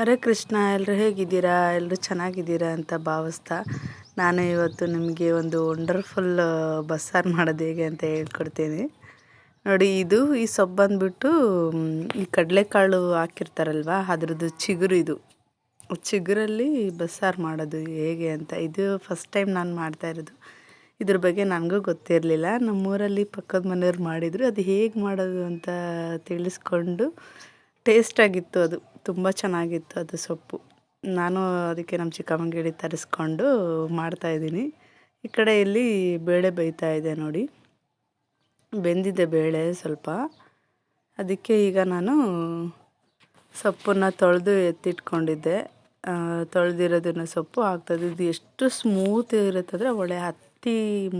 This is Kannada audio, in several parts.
ಹರೇ ಕೃಷ್ಣ ಎಲ್ಲರೂ ಹೇಗಿದ್ದೀರಾ? ಎಲ್ಲರೂ ಚೆನ್ನಾಗಿದ್ದೀರಾ ಅಂತ ಭಾವಿಸ್ತಾ ನಾನು ಇವತ್ತು ನಿಮಗೆ ಒಂದು ವಂಡರ್ಫುಲ್ ಬಸ್ಸಾರು ಮಾಡೋದು ಹೇಗೆ ಅಂತ ಹೇಳ್ಕೊಡ್ತೀನಿ. ನೋಡಿ, ಇದು ಈ ಸೊಪ್ಪು ಬಂದುಬಿಟ್ಟು ಈ ಕಡಲೆಕಾಳು ಹಾಕಿರ್ತಾರಲ್ವ, ಅದ್ರದ್ದು ಚಿಗುರು ಇದು. ಚಿಗುರಲ್ಲಿ ಬಸ್ಸಾರು ಮಾಡೋದು ಹೇಗೆ ಅಂತ, ಇದು ಫಸ್ಟ್ ಟೈಮ್ ನಾನು ಮಾಡ್ತಾ ಇರೋದು. ಇದ್ರ ಬಗ್ಗೆ ನನಗೂ ಗೊತ್ತಿರಲಿಲ್ಲ. ನಮ್ಮೂರಲ್ಲಿ ಪಕ್ಕದ ಮನೆಯವ್ರು ಮಾಡಿದರು. ಅದು ಹೇಗೆ ಮಾಡೋದು ಅಂತ ತಿಳಿಸ್ಕೊಂಡು ಟೇಸ್ಟಾಗಿತ್ತು ಅದು. ತುಂಬ ಚೆನ್ನಾಗಿತ್ತು ಅದು ಸೊಪ್ಪು. ನಾನು ಅದಕ್ಕೆ ನಮ್ಮ ಚಿಕ್ಕಮ್ಮಂಗೆ ತರಿಸ್ಕೊಂಡು ಮಾಡ್ತಾಯಿದ್ದೀನಿ ಈ ಕಡೆ ಇಲ್ಲಿ ಬೇಳೆ ಬೇಯ್ತಾ ಇದೆ ನೋಡಿ. ಬೆಂದಿದೆ ಬೇಳೆ ಸ್ವಲ್ಪ. ಅದಕ್ಕೆ ಈಗ ನಾನು ಸೊಪ್ಪನ್ನು ತೊಳೆದು ಎತ್ತಿಟ್ಕೊಂಡಿದ್ದೆ. ತೊಳೆದಿರೋದನ್ನ ಸೊಪ್ಪು ಆಗ್ತದೆ ಇದು ಎಷ್ಟು ಸ್ಮೂತ್ ಇರುತ್ತೆ ಒಳ್ಳೆ ಹತ್ತಿ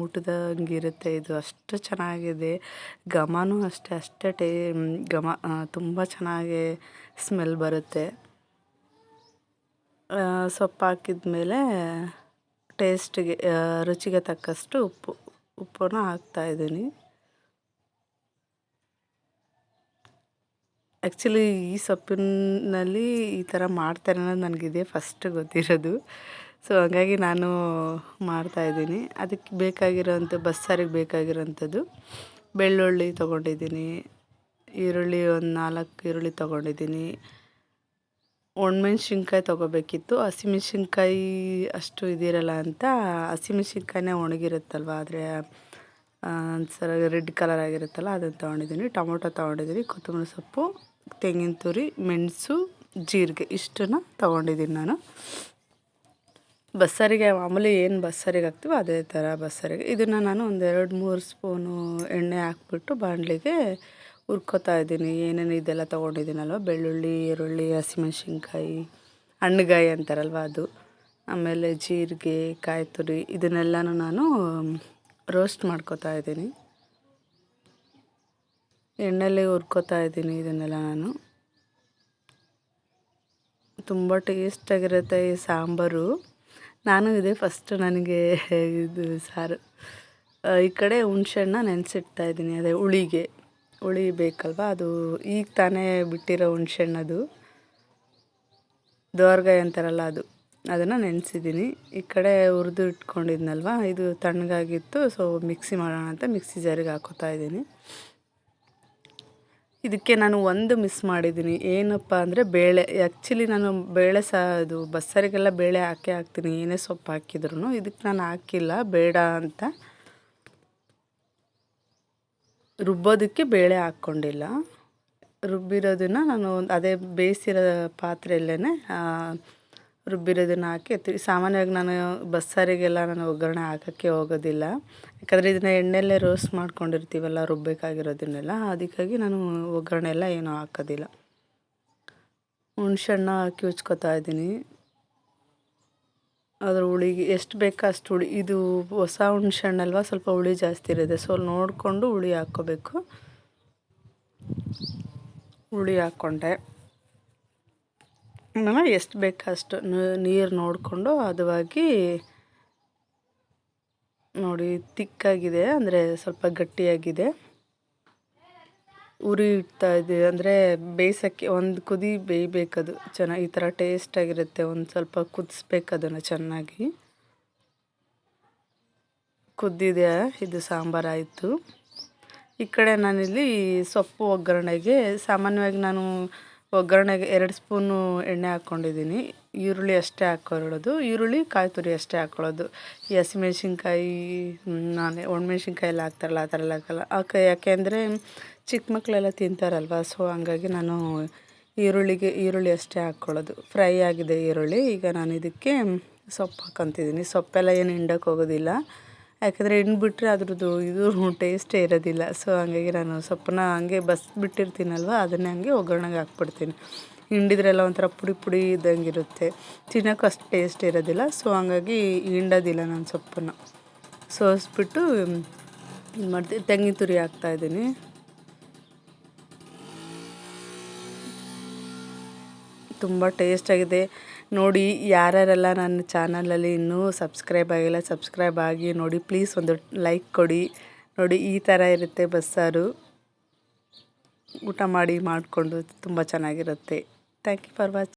ಮುಟ್ದಂಗಿರುತ್ತೆ. ಇದು ಅಷ್ಟು ಚೆನ್ನಾಗಿದೆ. ಘಮನೂ ಅಷ್ಟೇ ಅಷ್ಟೇ ಟೇ, ಘಮ ತುಂಬ ಚೆನ್ನಾಗಿ ಸ್ಮೆಲ್ ಬರುತ್ತೆ. ಸೊಪ್ಪು ಹಾಕಿದ ಮೇಲೆ ಟೇಸ್ಟಿಗೆ ರುಚಿಗೆ ತಕ್ಕಷ್ಟು ಉಪ್ಪು, ಉಪ್ಪನ್ನು ಹಾಕ್ತಾಯಿದ್ದೀನಿ ಆ್ಯಕ್ಚುಲಿ ಈ ಸೊಪ್ಪಿನಲ್ಲಿ ಈ ಥರ ಮಾಡ್ತಾರೆ ಅನ್ನೋದು ನನಗಿದೆ ಫಸ್ಟ್ ಗೊತ್ತಿರೋದು. ಸೊ ಹಾಗಾಗಿ ನಾನು ಮಾಡ್ತಾಯಿದ್ದೀನಿ ಅದಕ್ಕೆ ಬೇಕಾಗಿರೋಂಥ ಬಸ್ಸಾರಿಗೆ ಬೇಕಾಗಿರೋಂಥದ್ದು ಬೆಳ್ಳುಳ್ಳಿ ತೊಗೊಂಡಿದ್ದೀನಿ. ಈರುಳ್ಳಿ ಒಂದು ನಾಲ್ಕು ಈರುಳ್ಳಿ ತೊಗೊಂಡಿದ್ದೀನಿ. ಒಣಮೆಣ್ಸಿನ್ಕಾಯಿ ತೊಗೋಬೇಕಿತ್ತು. ಹಸಿಮೆಣ್ಸಿನ್ಕಾಯಿ ಅಷ್ಟು ಇದಿರಲ್ಲ ಅಂತ ಹಸಿಮೆಣ್ಸಿನ್ಕಾಯಿನೇ ಒಣಗಿರುತ್ತಲ್ವ? ಆದರೆ ಸರ ರೆಡ್ ಕಲರ್ ಆಗಿರುತ್ತಲ್ಲ, ಅದನ್ನು ತೊಗೊಂಡಿದ್ದೀನಿ. ಟೊಮೊಟೊ ತೊಗೊಂಡಿದ್ದೀನಿ, ಕೊತ್ತಂಬರಿ ಸೊಪ್ಪು, ತೆಂಗಿನ ತುರಿ, ಮೆಣಸು, ಜೀರಿಗೆ, ಇಷ್ಟನ್ನು ತೊಗೊಂಡಿದ್ದೀನಿ ನಾನು. ಬಸ್ಸಾರಿಗೆ, ಮಾಮೂಲಿ ಏನು ಬಸ್ಸಾರಿಗೆ ಹಾಕ್ತೀವೋ ಅದೇ ಥರ ಬಸ್ಸಾರಿಗೆ. ಇದನ್ನು ನಾನು ಒಂದು ಎರಡು ಮೂರು ಸ್ಪೂನು ಎಣ್ಣೆ ಹಾಕ್ಬಿಟ್ಟು ಬಾಣಲಿಗೆ ಹುರ್ಕೋತಾ ಇದ್ದೀನಿ. ಏನೇನು ಇದೆಲ್ಲ ತೊಗೊಂಡಿದ್ದೀನಲ್ವ? ಬೆಳ್ಳುಳ್ಳಿ, ಈರುಳ್ಳಿ, ಹಸಿಮೆಣ್ಸಿನ್ಕಾಯಿ, ಹಣ್ಣುಗಾಯಿ ಅಂತಾರಲ್ವ ಅದು. ಆಮೇಲೆ ಜೀರಿಗೆ, ಕಾಯಿ ತುರಿ ಇದನ್ನೆಲ್ಲನೂ ನಾನು ರೋಸ್ಟ್ ಮಾಡ್ಕೋತಾ ಇದ್ದೀನಿ. ಎಣ್ಣೆಲಿ ಹುರ್ಕೋತಾ ಇದ್ದೀನಿ ಇದನ್ನೆಲ್ಲ ನಾನು. ತುಂಬ ಟೇಸ್ಟಾಗಿರುತ್ತೆ ಈ ಸಾಂಬಾರು. ನಾನು ಇದೆ ಫಸ್ಟ್ ನನಗೆ ಇದು ಸಾರು. ಈ ಕಡೆ ಹುಣ್ಸೆಹಣ್ಣ ನೆನೆಸಿಡ್ತಾ ಇದ್ದೀನಿ, ಅದೇ ಹುಳಿಗೆ. ಹುಳಿ ಬೇಕಲ್ವ? ಅದು ಈಗ ತಾನೇ ಬಿಟ್ಟಿರೋ ಹುಣ್ಸೆಹಣ್ಣದು. ದೋರ್ಗಾಯಿ ಅಂತಾರಲ್ಲ ಅದು. ಅದನ್ನು ನೆನೆಸಿದ್ದೀನಿ. ಈ ಕಡೆ ಹುರಿದು ಇಟ್ಕೊಂಡಿದ್ನಲ್ವ? ಇದು ತಣ್ಣಗಾಗಿತ್ತು ಸೊ ಮಿಕ್ಸಿ ಮಾಡೋಣ ಅಂತ ಮಿಕ್ಸಿ ಜಾರಿಗೆ ಹಾಕೋತಾ ಇದ್ದೀನಿ. ಇದಕ್ಕೆ ನಾನು ಒಂದು ಮಿಸ್ ಮಾಡಿದ್ದೀನಿ. ಏನಪ್ಪ ಅಂದರೆ ಬೇಳೆ ಆ್ಯಕ್ಚುಲಿ ನಾನು ಬೇಳೆ ಸಹ ಅದು ಬಸ್ಸಾರಿಗೆಲ್ಲ ಬೇಳೆ ಹಾಕೇ ಹಾಕ್ತೀನಿ. ಏನೇ ಸೊಪ್ಪು ಹಾಕಿದ್ರು ಇದಕ್ಕೆ ನಾನು ಹಾಕಿಲ್ಲ. ಬೇಡ ಅಂತ ರುಬ್ಬೋದಕ್ಕೆ ಬೇಳೆ ಹಾಕ್ಕೊಂಡಿಲ್ಲ. ರುಬ್ಬಿರೋದನ್ನು ನಾನು ಅದೇ ಬೇಯಿಸಿರೋ ಪಾತ್ರೆಯಲ್ಲೇ ರುಬ್ಬಿರೋದನ್ನು ಹಾಕಿ ಸಾಮಾನ್ಯವಾಗಿ ನಾನು ಬಸ್ಸಾರಿಗೆಲ್ಲ ನಾನು ಒಗ್ಗರಣೆ ಹಾಕೋಕ್ಕೆ ಹೋಗೋದಿಲ್ಲ. ಯಾಕಂದರೆ ಇದನ್ನು ಎಣ್ಣೆಯಲ್ಲೇ ರೋಸ್ಟ್ ಮಾಡ್ಕೊಂಡಿರ್ತೀವಲ್ಲ ರುಬ್ಬಬೇಕಾಗಿರೋದನ್ನೆಲ್ಲ ಅದಕ್ಕಾಗಿ ನಾನು ಒಗ್ಗರಣೆ ಎಲ್ಲ ಏನೂ ಹಾಕೋದಿಲ್ಲ. ಹುಣ್ಸೆಹಣ್ಣು ಹಾಕಿ ಉಚ್ಕೋತಾ ಇದ್ದೀನಿ. ಅದ್ರ ಹುಳಿಗೆ ಎಷ್ಟು ಬೇಕೋ ಅಷ್ಟು ಹುಳಿ, ಇದು ಹೊಸ ಹುಣ್ಸೆ ಅಲ್ವಾ, ಸ್ವಲ್ಪ ಹುಳಿ ಜಾಸ್ತಿ ಇರುತ್ತೆ. ಸೊ ನೋಡಿಕೊಂಡು ಹುಳಿ ಹಾಕ್ಕೋಬೇಕು. ಹುಳಿ ಹಾಕ್ಕೊಂಡೆ. ಎಷ್ಟು ಬೇಕು ಅಷ್ಟು ನೀರು ನೋಡಿಕೊಂಡು ಹದವಾಗಿ ನೋಡಿ ತಿಕ್ಕಾಗಿದೆ, ಅಂದರೆ ಸ್ವಲ್ಪ ಗಟ್ಟಿಯಾಗಿದೆ. ಉರಿ ಇಡ್ತಾ ಇದೆ, ಅಂದರೆ ಬೇಯಿಸೋಕ್ಕೆ ಒಂದು ಕುದಿ ಬೇಯಬೇಕದು ಚೆನ್ನಾಗಿ ಈ ಥರ ಟೇಸ್ಟಾಗಿರುತ್ತೆ ಒಂದು ಸ್ವಲ್ಪ ಕುದಿಸ್ಬೇಕು ಅದನ್ನು ಚೆನ್ನಾಗಿ. ಕುದ್ದಿದೆ, ಇದು ಸಾಂಬಾರಾಯಿತು. ಈ ಕಡೆ ನಾನಿಲ್ಲಿ ಸೊಪ್ಪು ಒಗ್ಗರಣೆಗೆ ಸಾಮಾನ್ಯವಾಗಿ ನಾನು ಒಗ್ಗರಣೆಗೆ ಎರಡು ಸ್ಪೂನು ಎಣ್ಣೆ ಹಾಕ್ಕೊಂಡಿದ್ದೀನಿ. ಈರುಳ್ಳಿ ಅಷ್ಟೇ ಹಾಕ್ಕೊಳ್ಳೋದು ಈರುಳ್ಳಿ, ಕಾಯಿ ತುರಿ ಅಷ್ಟೇ ಹಾಕ್ಕೊಳ್ಳೋದು ಈ ಹಸಿಮೆಣ್ಸಿನ್ಕಾಯಿ ನಾನೇ ಒಣಮೆಣ್ಸಿನ್ಕಾಯಿ ಎಲ್ಲ ಹಾಕ್ತಾರಲ್ಲ, ಆ ಥರ ಎಲ್ಲ ಹಾಕಲ್ಲ. ಯಾಕೆ ಯಾಕೆಂದರೆ ಚಿಕ್ಕ ಮಕ್ಕಳೆಲ್ಲ ತಿಂತಾರಲ್ವ? ಸೊ ಹಂಗಾಗಿ ನಾನು ಈರುಳ್ಳಿಗೆ, ಈರುಳ್ಳಿ ಅಷ್ಟೇ ಹಾಕ್ಕೊಳ್ಳೋದು ಫ್ರೈ ಆಗಿದೆ ಈರುಳ್ಳಿ. ಈಗ ನಾನು ಇದಕ್ಕೆ ಸೊಪ್ಪು ಹಾಕ್ಕೊತಿದ್ದೀನಿ ಸೊಪ್ಪೆಲ್ಲ ಏನು ಹಿಂಡಕ್ಕೆ ಹೋಗೋದಿಲ್ಲ. ಯಾಕಂದರೆ ಹಿಂಡ್ಬಿಟ್ರೆ ಅದ್ರದ್ದು ಇದು ಟೇಸ್ಟೇ ಇರೋದಿಲ್ಲ. ಸೊ ಹಂಗಾಗಿ ನಾನು ಸೊಪ್ಪನ್ನ ಹಂಗೆ ಬಸ್ ಬಿಟ್ಟಿರ್ತೀನಲ್ವ ಅದನ್ನೇ ಹಂಗೆ ಒಗ್ಗರಣೆಗೆ ಹಾಕ್ಬಿಡ್ತೀನಿ. ಹಿಂಡಿದ್ರೆಲ್ಲ ಒಂಥರ ಪುಡಿ ಪುಡಿ ಇದ್ದಂಗೆ ಇರುತ್ತೆ ತಿನ್ನೋಕ್ಕೂ ಅಷ್ಟು ಟೇಸ್ಟ್ ಇರೋದಿಲ್ಲ. ಸೊ ಹಂಗಾಗಿ ಹಿಂಡೋದಿಲ್ಲ ನಾನು ಸೊಪ್ಪನ್ನು. ಸೋಸ್ಬಿಟ್ಟು ಇದು ಮಾಡ್ತೀನಿ ತೆಂಗಿನ ತುರಿ ಹಾಕ್ತಾಯಿದ್ದೀನಿ ತುಂಬ ಟೇಸ್ಟಾಗಿದೆ ನೋಡಿ, ಯಾರ್ಯಾರೆಲ್ಲ ನನ್ನ ಚಾನಲಲ್ಲಿ ಇನ್ನೂ ಸಬ್ಸ್ಕ್ರೈಬ್ ಆಗಿಲ್ಲ ಸಬ್ಸ್ಕ್ರೈಬ್ ಆಗಿ ನೋಡಿ ಪ್ಲೀಸ್ ಒಂದು ಲೈಕ್ ಕೊಡಿ. ನೋಡಿ, ಈ ಥರ ಇರುತ್ತೆ ಬಸ್ಸಾರು ಊಟ ಮಾಡಿ ಮಾಡಿಕೊಂಡು ತುಂಬ ಚೆನ್ನಾಗಿರುತ್ತೆ. Thank you for watch